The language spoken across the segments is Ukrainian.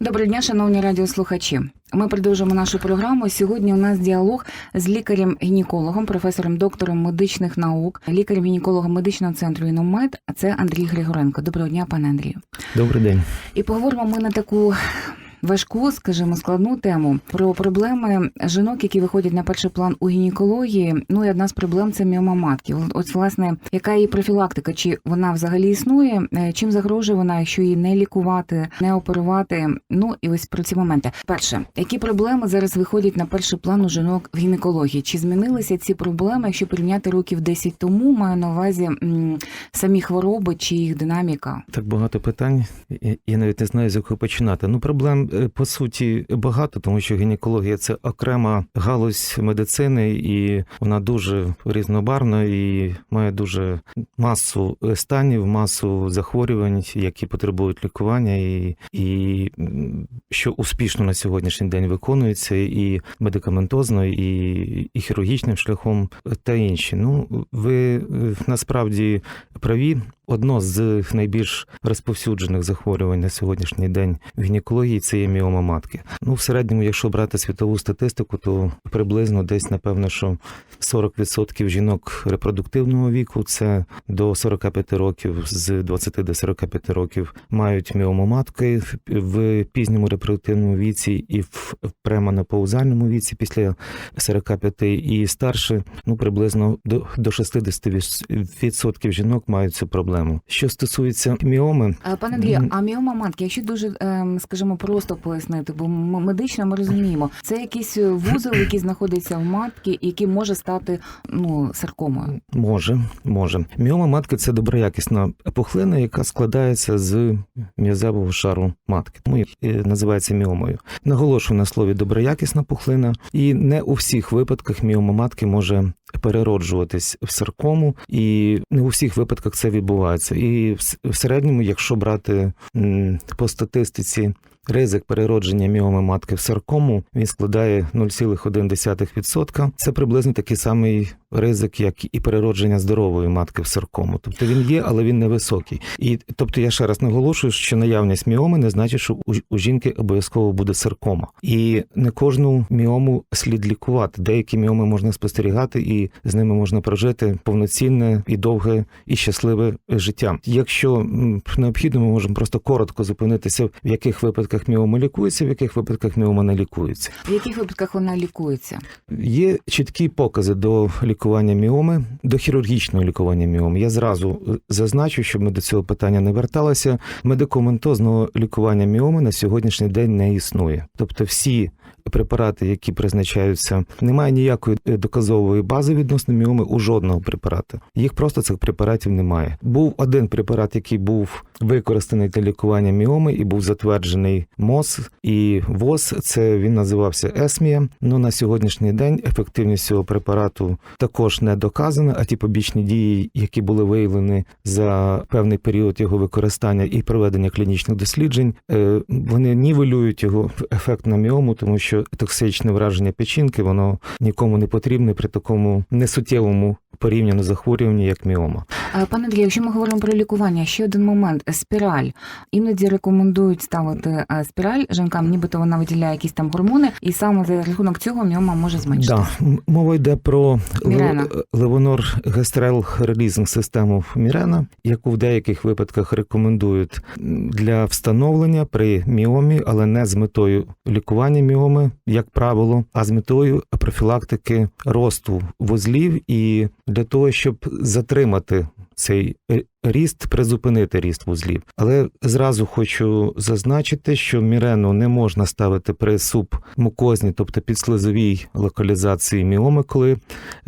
Доброго дня, шановні радіослухачі. Ми продовжуємо нашу програму. Сьогодні у нас діалог з лікарем-гінекологом, професором, доктором медичних наук, лікарем-гінекологом медичного центру «Іномед», а Це Андрій Григоренко. Доброго дня, пане Андрію. Добрий день. І поговоримо ми на таку важку, скажімо, складну тему про проблеми жінок, які виходять на перший план у гінекології. Ну і одна з проблем це міома матки. От, Ось, власне, яка її профілактика? Чи вона взагалі існує? Е, Чим загрожує вона, якщо її не лікувати, не оперувати? Ну і ось про ці моменти. Перше, які проблеми зараз виходять на перший план у жінок в гінекології? Чи змінилися ці проблеми, якщо порівняти років 10 тому? Маю на увазі самі хвороби чи їх динаміка? Так багато питань. Я- навіть не знаю, з якого починати. Ну, проблем по суті багато, тому що гінекологія це окрема галузь медицини, і вона дуже різнобарна і має дуже масу е, станів, масу захворювань, які потребують лікування, і, і що успішно на сьогоднішній день виконується, і медикаментозно, і, і хірургічним шляхом, е, та інші. Ну, ви е, насправді праві. Одно з найбільш розповсюджених захворювань на сьогоднішній день в гінекології це є міома матки. Ну, в середньому, якщо брати світову статистику, то приблизно десь, напевно, що 40% жінок репродуктивного віку, це до 45 років, з 20 до 45 років, мають міому матки в- пізньому репродуктивному віці і в премонопаузальному віці після 45 і старше, ну приблизно до 60% жінок мають цю проблему. Що стосується міоми, Е, Пане Андрію, а міома матки, якщо дуже, ем, скажімо, просто пояснити, бо медично ми розуміємо, це якийсь е, вузол, який знаходиться в матці, який може стати ну саркомою. Може, може. Міома матки це доброякісна пухлина, яка складається з м'язевого шару матки. Тому і називається міомою. Наголошую на слові доброякісна пухлина, і не у всіх випадках міома матки може перероджуватись в саркому, і не у всіх випадках це відбувається. І в середньому, якщо брати по статистиці. Ризик переродження міоми матки в саркому він складає 0,1%. Це приблизно такий самий ризик, як і переродження здорової матки в саркому. Тобто він є, але він невисокий. І тобто я ще раз наголошую, що наявність міоми не значить, що у, жінки обов'язково буде саркома. І не кожну міому слід лікувати. Деякі міоми можна спостерігати, і з ними можна прожити повноцінне і довге і щасливе життя. Якщо необхідно, ми можемо просто коротко зупинитися, в яких випадках міома лікується, в яких випадках міома не лікується. В яких випадках вона лікується? Є чіткі покази до лікування міоми, до хірургічного лікування міоми. Я зразу е, зазначу, щоб ми до цього питання не верталися. Медикаментозного лікування міоми на сьогоднішній день не існує. Тобто, всі препарати, які призначаються, немає ніякої е, доказової бази відносно міоми у жодного препарата. Їх просто цих препаратів немає. Був один препарат, який був використаний для лікування міоми і був затверджений МОЗ і ВОЗ. Це він називався Есмія. Ну на сьогоднішній день ефективність цього препарату також не доказана. А ті побічні дії, які були виявлені за певний період його використання і проведення клінічних досліджень, е, вони нівелюють його ефект на міому, тому що токсичне враження печінки воно нікому не потрібне при такому несуттєвому порівняно захворюванні, як міома. Е, Пане Андрію, якщо ми говоримо про лікування, ще один момент спіраль. Іноді рекомендують ставити е, спіраль жінкам, нібито вона виділяє якісь там гормони, і саме за рахунок цього міома може зменшитися. Да, мова йде про левонор гестрел релізинг систему Мірена, яку в деяких випадках рекомендують для встановлення при міомі, але не з метою лікування міоми, як правило, а з метою профілактики росту вузлів і для того, щоб затримати цей е, ріст, призупинити ріст вузлів. Але зразу хочу зазначити, що мірену не можна ставити при субмукозній, тобто підслизовій локалізації міоми, коли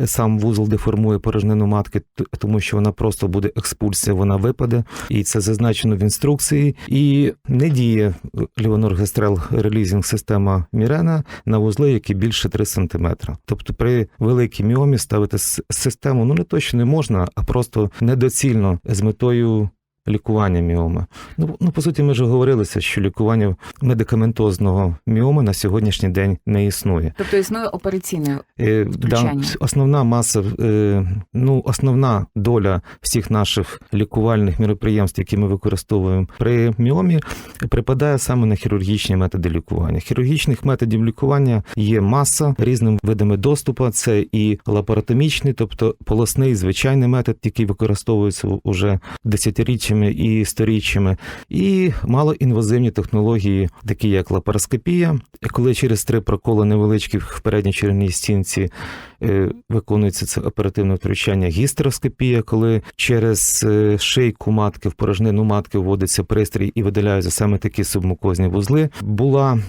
сам вузол деформує порожнину матки, тому що вона просто буде експульсія, вона випаде, і це зазначено в інструкції. І не діє лівоноргестрел релізінг система мірена на вузли, які більше 3 см. Тобто при великій міомі ставити систему ну не то, що не можна, а просто недоцільно з метою лікування міоми. Ну, ну по суті, ми вже говорилися, що лікування медикаментозного міоми на сьогоднішній день не існує. Тобто існує операційне Е, Втручання. основна маса, е, ну основна доля всіх наших лікувальних міроприємств, які ми використовуємо при міомі, припадає саме на хірургічні методи лікування. Хірургічних методів лікування є маса різними видами доступу. Це і лапаротомічний, тобто полосний звичайний метод, який використовується уже десятиріччями і сторіччями, і малоінвазивні технології, такі як лапароскопія, коли через три проколи невеличкі в передній черевній стінці е, виконується це оперативне втручання гістероскопія, коли через е, шийку матки в порожнину матки вводиться пристрій і видаляються саме такі субмукозні вузли. Була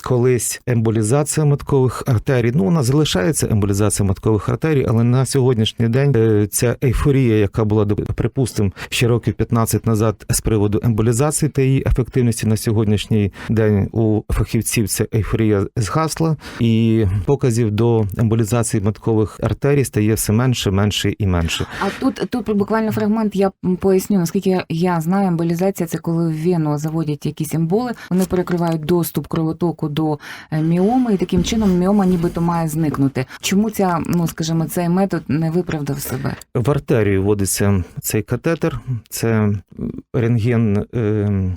колись емболізація маткових артерій. Ну, вона залишається емболізація маткових артерій, але на сьогоднішній день е, ця ейфорія, яка була припустимо ще років 15 назад з приводу емболізації та її ефективності на сьогоднішній день у фахівців ця ейфорія згасла, і показів до емболізації маткових артерій стає все менше, менше і менше. А тут тут буквально фрагмент я поясню, наскільки я знаю, емболізація це коли в вену заводять якісь емболи, вони перекривають доступ кровотоку до е, міоми, і таким чином міома нібито має зникнути. Чому ця, ну скажімо, цей метод не виправдав себе? В артерію вводиться цей катетер, це рентген. Е-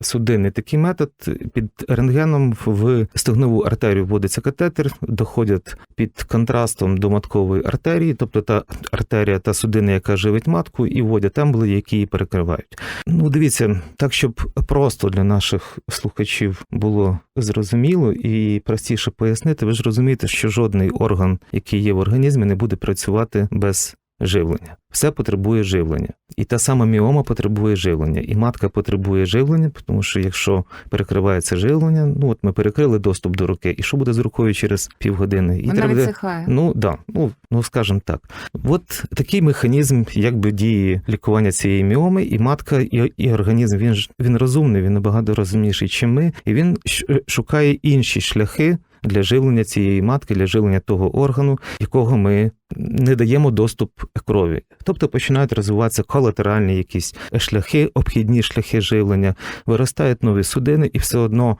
Судинний такий метод під рентгеном в стегнову артерію вводиться катетер, доходять під контрастом до маткової артерії, тобто та артерія та судина, яка живить матку, і вводять емболи, які її перекривають. Ну, дивіться, так щоб просто для наших слухачів було зрозуміло і простіше пояснити, ви ж розумієте, що жодний орган, який є в організмі, не буде працювати без живлення. Все потребує живлення. І та сама міома потребує живлення, і матка потребує живлення, тому що якщо перекривається живлення, ну от ми перекрили доступ до руки, і що буде з рукою через півгодини? І Вона буде- відсихає. Ну да, ну, ну скажімо так. От такий механізм, якби дії лікування цієї міоми, і матка, і, і організм він ж він розумний, він набагато розумніший, ніж ми, і він шукає інші шляхи. Для живлення цієї матки, для живлення того органу, якого ми не даємо доступ крові. Тобто починають розвиватися колатеральні якісь шляхи, обхідні шляхи живлення, виростають нові судини, і все одно,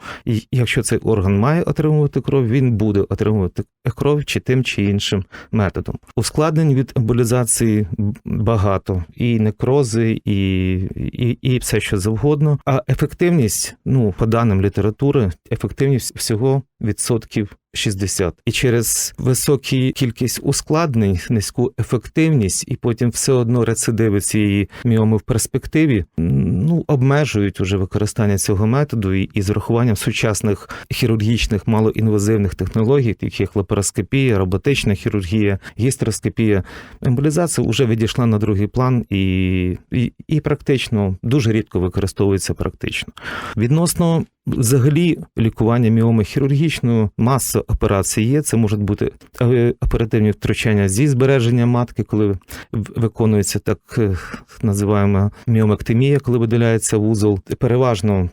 якщо цей орган має отримувати кров, він буде отримувати кров чи тим чи іншим методом. Ускладнень від емболізації багато, і некрози, і, і, і все що завгодно. А ефективність, ну по даним літератури, ефективність всього відсотків 60. І через високу кількість ускладнень, низьку ефективність, і потім все одно рецидиви цієї міоми в перспективі ну обмежують уже використання цього методу і, і з урахуванням сучасних хірургічних малоінвазивних технологій, таких як лапароскопія, роботична хірургія, гістероскопія. Емболізація вже відійшла на другий план і, і, і практично дуже рідко використовується практично. Відносно взагалі лікування міоми хірургічною, маса операцій є. Це можуть бути е, оперативні втручання зі збереження матки, коли виконується так е, називаємо міомектимія, коли видаляється вузол. Переважно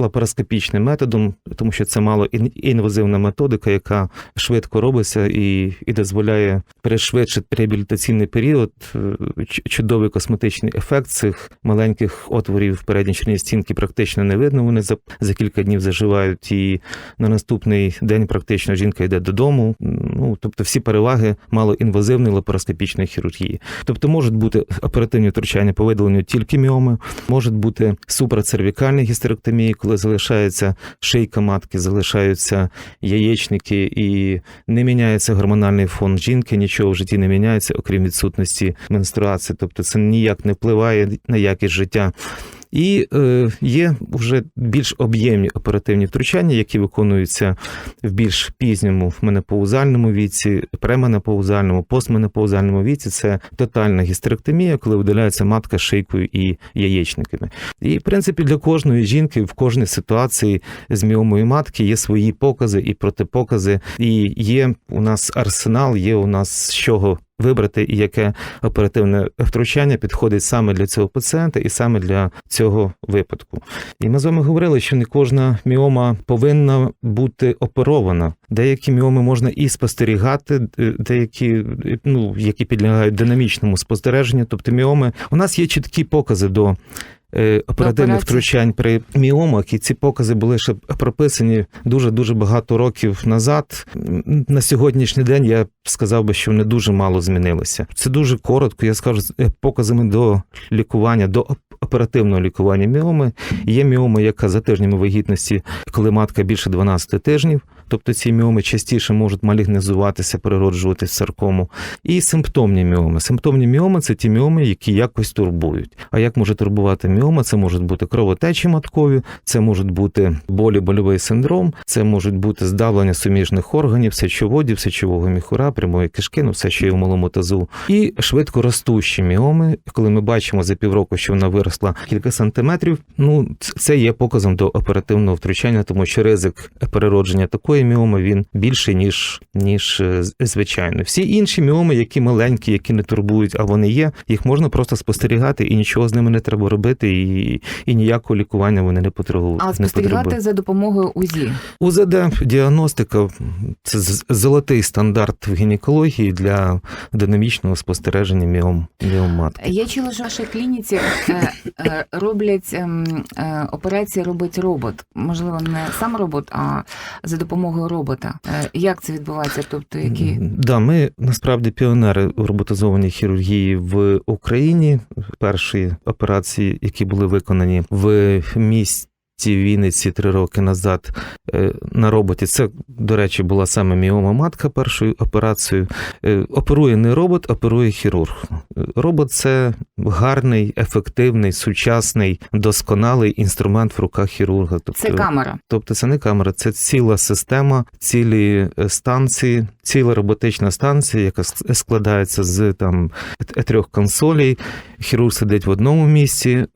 лапароскопічним методом, тому що це мало ін- інвазивна методика, яка швидко робиться і, і дозволяє пришвидшити реабілітаційний період. Е, Чудовий косметичний ефект цих маленьких отворів в передній черній стінки практично не видно. Вони за, за кілька днів заживають, і на наступний день практично жінка йде додому. Ну тобто всі переваги малоінвазивної лапароскопічної хірургії. Тобто можуть бути оперативні втручання по видаленню тільки міоми, можуть бути супроцервікальні гістеректомії, залишається шийка матки, залишаються яєчники і не міняється гормональний фон жінки, нічого в житті не міняється, окрім відсутності менструації. Тобто це ніяк не впливає на якість життя. І е, є вже більш об'ємні оперативні втручання, які виконуються в більш пізньому в менопаузальному віці, пременопаузальному, постменопаузальному віці. Це тотальна гістеректомія, коли видаляється матка шийкою і яєчниками. І в принципі для кожної жінки в кожній ситуації з міомою матки є свої покази і протипокази. І є у нас арсенал, є у нас з чого вибрати і яке оперативне втручання підходить саме для цього пацієнта і саме для цього випадку. І ми з вами говорили, що не кожна міома повинна бути оперована. Деякі міоми можна і спостерігати, деякі ну які підлягають динамічному спостереженню. Тобто міоми у нас є чіткі покази до. Е, Оперативних втручань при міомах, і ці покази були ще прописані дуже дуже багато років назад. На сьогоднішній день я сказав би, що вони дуже мало змінилися. Це дуже коротко. Я скажу з е, показами до лікування, до оперативного лікування міоми. Є міома, яка за тижнями вагітності, коли матка більше 12 тижнів. Тобто ці міоми частіше можуть малігнізуватися, перероджувати саркому. І симптомні міоми. Симптомні міоми це ті міоми, які якось турбують. А як може турбувати міома? Це можуть бути кровотечі маткові, це можуть бути болі, больовий синдром, це можуть бути здавлення суміжних органів, сечоводів, сечового міхура, прямої кишки, ну все, що є в малому тазу. І швидко ростущі міоми, коли ми бачимо за півроку, що вона виросла кілька сантиметрів, ну це є показом до оперативного втручання, тому що ризик переродження такої міоми він більший, ніж, ніж е, звичайно. Всі інші міоми, які маленькі, які не турбують, а вони є, їх можна просто спостерігати, і нічого з ними не треба робити, і, і ніякого лікування вони не потребують. А не спостерігати потребують. за допомогою УЗІ. УЗД діагностика це золотий стандарт в гінекології для динамічного спостереження міом, міом матки. Я чула, що в вашій клініці е, е, роблять ем, операції робить робот. Можливо, не сам робот, а за допомогою робота. Е, як це відбувається? Тобто, які Да, ми насправді піонери у роботизованій хірургії в Україні. Перші операції, які були виконані в місті. Вінниці три роки назад е, на роботі. Це, до речі, була саме міома матка першою операцією. Е, Оперує не робот, оперує хірург. Робот це гарний, ефективний, сучасний, досконалий інструмент в руках хірурга. Тобто, це камера. Тобто це не камера, це ціла система, цілі е, станції, ціла роботична станція, яка складається з там трьох консолей. Хірург сидить в одному місці,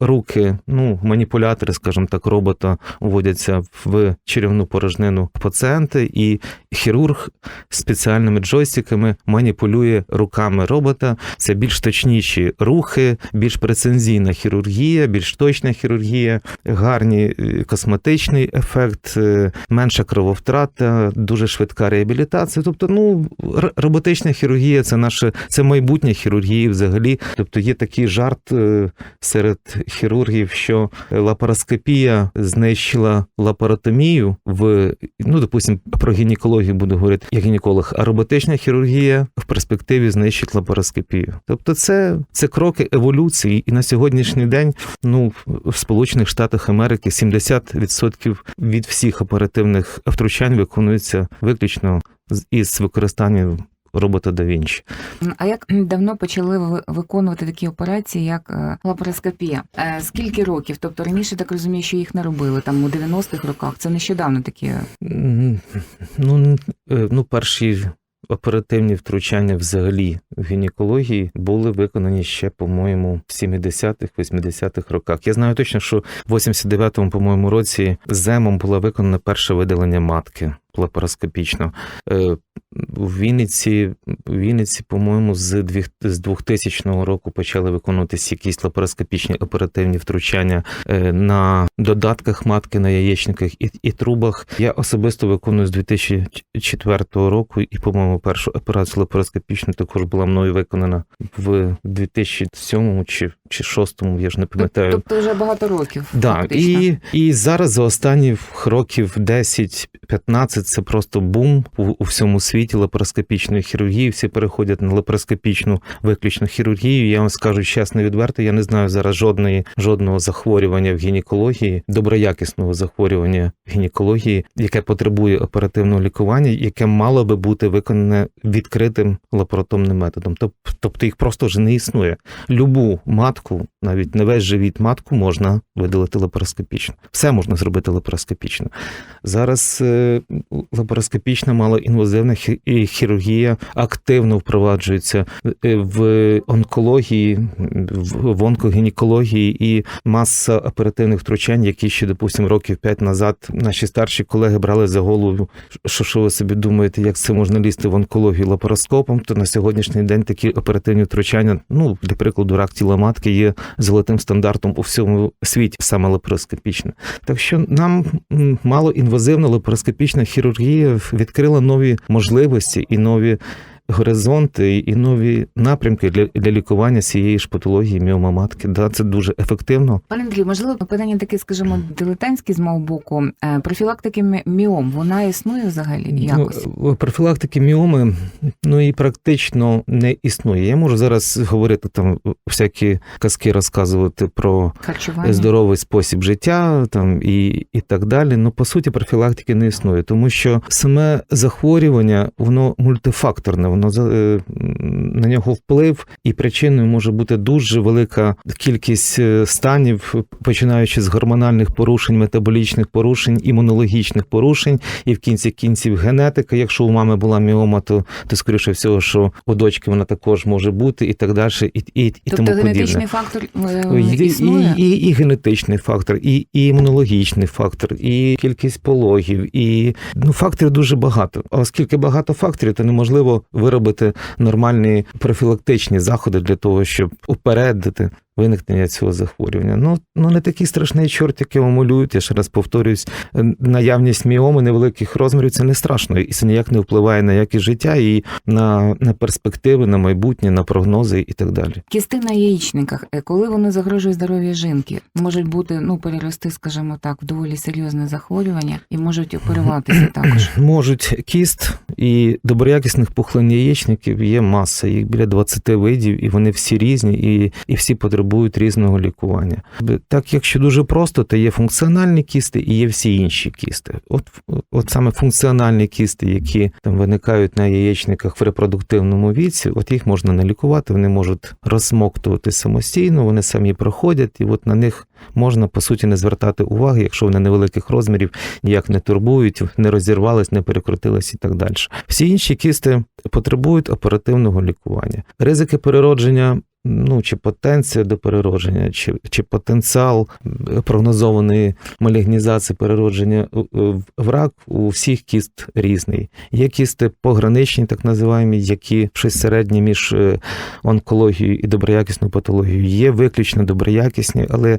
руки, ну, маніпулятори, скажімо так, робота уводяться в черевну порожнину пацієнта, і хірург спеціальними джойстиками маніпулює руками робота. Це більш точніші рухи, більш прецензійна хірургія, більш точна хірургія, гарні е, косметичний ефект, е, менша крововтрата, дуже швидка реабілітація. Тобто, ну роботична хірургія це наше це майбутнє хірургії взагалі. Тобто є такий жарт е, серед хірургів, що лапароскопія знищила лапаротомію в ну, допустим, про гінекологію буду говорити як гінеколог, а роботична хірургія в перспективі знищить лапароскопію. Тобто, це, це кроки еволюції, і на сьогоднішній день ну в Сполучених Штатах Америки 70% від всіх оперативних втручань виконуються виключно із використанням робота да Вінчі. А як давно почали ви виконувати такі операції, як е, лапароскопія? Е, Скільки років? Тобто раніше так розумію, що їх не робили там у 90-х роках. Це нещодавно такі. Ну, е, ну перші оперативні втручання взагалі в гінекології були виконані ще, по-моєму, в 70-х, 80-х роках. Я знаю точно, що в 89-му, по-моєму, році земом було виконане перше видалення матки лапароскопічно. Е, В Вінниці, в Вінниці, по-моєму, з двіх- з 2000 року почали виконуватися якісь лапароскопічні оперативні втручання е, на додатках матки, на яєчниках і, і трубах. Я особисто виконую з 2004 року, і, по-моєму, першу операцію лапароскопічну також була мною виконана в 2007 чи, чи 2006, я ж не пам'ятаю. Тобто вже багато років. Да, фактично. і, і зараз за останні років 10-15 це просто бум у, у всьому світі лапароскопічної хірургії. Всі переходять на лапароскопічну виключну хірургію. Я вам скажу чесно відверто, я не знаю зараз жодної жодного захворювання в гінекології, доброякісного захворювання в гінекології, яке потребує оперативного лікування, яке мало би бути виконане відкритим лапаротомним методом. Тоб- Тобто їх просто вже не існує. Любу матку, навіть не весь живіт матку, можна видалити лапароскопічно. Все можна зробити лапароскопічно. Зараз е, лапароскопічна малоінвазивна хірургія активно впроваджується е, в онкології, в онкогінекології і маса оперативних втручань, які ще, допустимо, років 5 назад наші старші колеги брали за голову. Що, що ви собі думаєте, як це можна лізти в онкологію лапароскопом? То на сьогоднішній день такі оперативні втручання, ну для прикладу, рак тіла матки є золотим стандартом у всьому світі, саме лапароскопічна. Так що нам мало малоінвазивна лапароскопічна хірургія відкрила нові можливості і нові горизонти і нові напрямки для, для лікування цієї ж патології міома матки. Да, це дуже ефективно. Пане Андрій, можливо, питання таке, скажімо, дилетантське з мого боку. Е, Профілактики мі- міом вона існує взагалі якось? Ну, профілактики міоми ну і практично не існує. Я можу зараз говорити там всякі казки розказувати про Харчування? здоровий спосіб життя там і, і так далі. Ну по суті, профілактики не існує, тому що саме захворювання воно мультифакторне, воно е, на нього вплив, і причиною може бути дуже велика кількість е, станів, починаючи з гормональних порушень, метаболічних порушень, імунологічних порушень, і в кінці кінців генетика. Якщо у мами була міома, то, то скоріше всього, що у дочки вона також може бути, і так далі, і, і, і тобто тому подібне. генетичний фактор е, І, і, і, і генетичний фактор, і, і імунологічний фактор, і кількість пологів, і ну факторів дуже багато. А оскільки багато факторів, то неможливо виробити нормальні профілактичні заходи для того, щоб упередити виникнення цього захворювання. Ну, ну не такий страшний чорт, який малюють. Я ще раз повторюсь, наявність міоми невеликих розмірів це не страшно, і це ніяк не впливає на якість життя і на, на перспективи, на майбутнє, на прогнози і так далі. Кісти на яєчниках, е, коли вони загрожують здоров'ю жінки, можуть бути, ну, перерости, скажімо так, в доволі серйозне захворювання і можуть оперуватися також. Можуть кіст і доброякісних пухлин яєчників є маса, їх біля 20 видів, і вони всі різні, і, і всі потребують різного лікування. Так, якщо дуже просто, то є функціональні кісти і є всі інші кісти. От, от саме функціональні кісти, які там виникають на яєчниках в репродуктивному віці, от їх можна не лікувати, вони можуть розсмоктувати самостійно, вони самі проходять, і от на них можна по суті не звертати уваги, якщо вони невеликих розмірів ніяк не турбують, не розірвались, не перекрутились і так далі. Всі інші кісти потребують оперативного лікування. Ризики переродження. Ну, чи потенція до переродження, чи, чи потенціал е, прогнозованої малігнізації переродження е, в- в рак у всіх кіст різний. Є кісти пограничні, так називаємо, які щось середнє між е, онкологією і доброякісною патологією. Є виключно доброякісні, але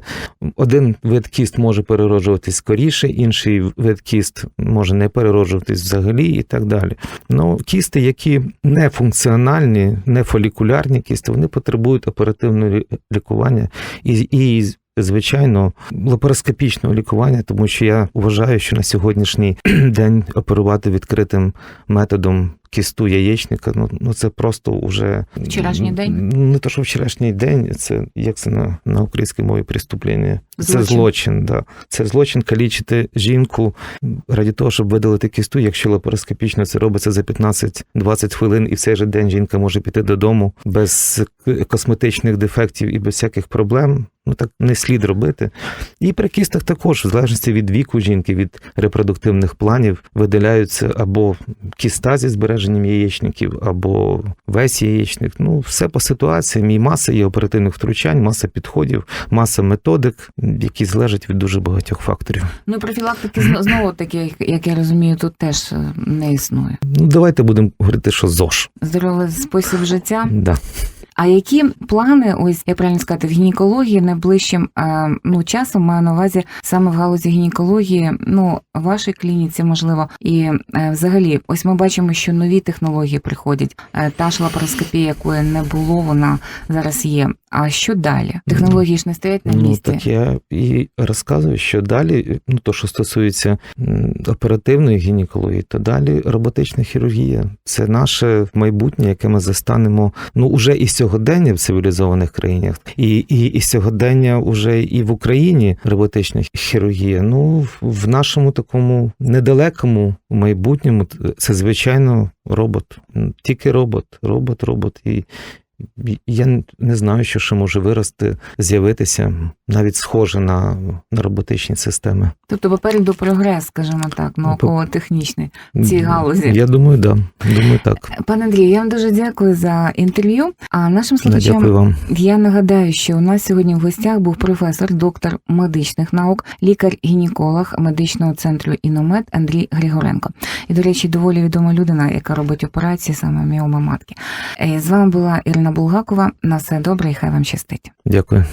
один вид кіст може перероджуватись скоріше, інший вид кіст може не перероджуватись взагалі і так далі. Ну, кісти, які не функціональні, не фолікулярні кісти, вони потребують оперативного лікування і, і звичайно, лапароскопічного лікування, тому що я вважаю, що на сьогоднішній день оперувати відкритим методом кісту яєчника, ну, ну це просто вже Вчорашній день? Ну, Не то, що вчорашній день, це як це на, на українській мові преступлення. Це Злочин. да. Це злочин калічити жінку раді того, щоб видалити кісту, якщо лапароскопічно це робиться за 15-20 хвилин, і в цей же день жінка може піти додому без косметичних дефектів і без всяких проблем. Ну так не слід робити. І при кістах також, в залежності від віку жінки, від репродуктивних планів, видаляються або кіста зі збереженням яєчників, або весь яєчник. Ну, все по ситуаціям І маса є оперативних втручань, маса підходів, маса методик, які залежать від дуже багатьох факторів. Ну, профілактики знову таки, як- я розумію, тут теж е, не існує. Ну, давайте будемо говорити, що ЗОЖ. Здоровий спосіб життя. Да. А які плани, ось як правильно сказати, в гінекології найближчим е, ну часом маю на увазі саме в галузі гінекології, ну вашій клініці, можливо, і е, взагалі, ось ми бачимо, що нові технології приходять. Е, та ж лапароскопія, якої не було, вона зараз є. А що далі? Технології ж не стоять на Ну місці. так я і розказую, що далі, ну то, що стосується оперативної гінекології, то далі роботична хірургія. Це наше майбутнє, яке ми застанемо ну уже і сьогодення в цивілізованих країнах, і, і, і сьогодення вже і в Україні роботична хірургія. Ну в- нашому такому недалекому майбутньому це звичайно робот. Тільки робот, робот, робот і. Я не знаю, що ще може вирости, з'явитися, навіть схоже на, на роботичні системи. Тобто попереду прогрес, скажімо так, науково-технічний. цій галузі. Я думаю, да. Думаю, так. Пане Андрію, я вам дуже дякую за інтерв'ю. А нашим слухачам вам. Я нагадаю, що у нас сьогодні в гостях був професор, доктор медичних наук, лікар-гінеколог медичного центру Іномед Андрій Григоренко. І, до речі, доволі відома людина, яка робить операції саме міоми матки. Е, З вами була Ірина Булгакова. На все добре і хай вам щастить. Дякую.